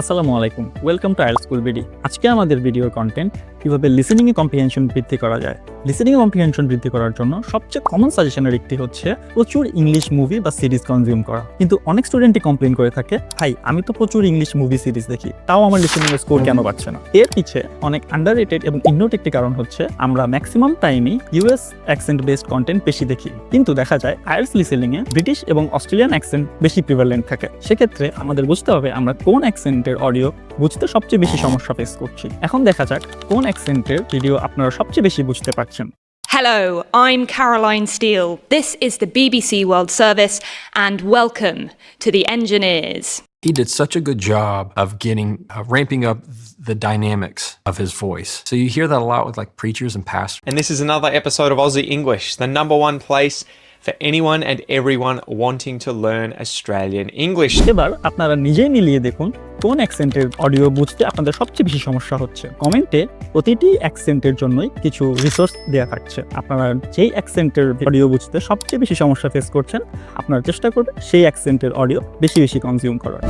আসসালামু আলাইকুম। Welcome to our school BD আজকে আমাদের ভিডিওর কন্টেন্ট কীভাবে লিসেনিংয়ে কম্প্রিহেনশন বৃদ্ধি করা যায়। লিসেনিং কম্প্রিহেনশন বৃদ্ধি করার জন্য সবচেয়ে কমন সাজেশনের একটি হচ্ছে প্রচুর ইংলিশ মুভি বা সিরিজ কনজিউম করা। কিন্তু অনেক স্টুডেন্টই কমপ্লেন করে থাকে, ভাই, আমি তো প্রচুর ইংলিশ মুভি সিরিজ দেখি, তাও আমার লিসেনিং স্কোর কেন পাচ্ছে না? এর পিছে অনেক আন্ডার রেটেড এবং ইগনোট একটি কারণ হচ্ছে আমরা ম্যাক্সিমাম টাইমই ইউএস অ্যাকসেন্ট বেসড কন্টেন্ট বেশি দেখি। কিন্তু দেখা যায় আইএলস লিসেনিং এ ব্রিটিশ এবং অস্ট্রেলিয়ান অ্যাকসেন্ট বেশি প্রিভালেন্ট থাকে। সেক্ষেত্রে আমাদের বুঝতে হবে আমরা কোন অ্যাকসেন্টের অডিও বুঝতে সবচেয়ে বেশি সমস্যা ফেস করছি এখন দেখা যাক কোন অ্যাকসেন্টের ভিডিও আপনারা সবচেয়ে বেশি বুঝতে পারছেন Hello, I'm Caroline Steele. This is the BBC World Service, and welcome to the Engineers. He did such a good job of getting uh, ramping up the dynamics of his voice. So you hear that a lot with like preachers and pastors. And this is another episode of Aussie English, the number one place for anyone and everyone wanting to learn Australian English. এবার আপনারা নিজেই মিলিয়ে দেখুন কোন অ্যাকসেন্টের audio বুঝতে আপনাদের সবচেয়ে বেশি সমস্যা হচ্ছে? কমেন্টে প্রতিটি অ্যাকসেন্টের জন্যই কিছু রিসোর্স দেওয়া থাকছে। আপনারা যেই অ্যাকসেন্টের অডিও বুঝতে সবচেয়ে বেশি সমস্যা ফেস করছেন, আপনারা চেষ্টা করবেন সেই অ্যাকসেন্টের অডিও বেশি বেশি কনজিউম করার।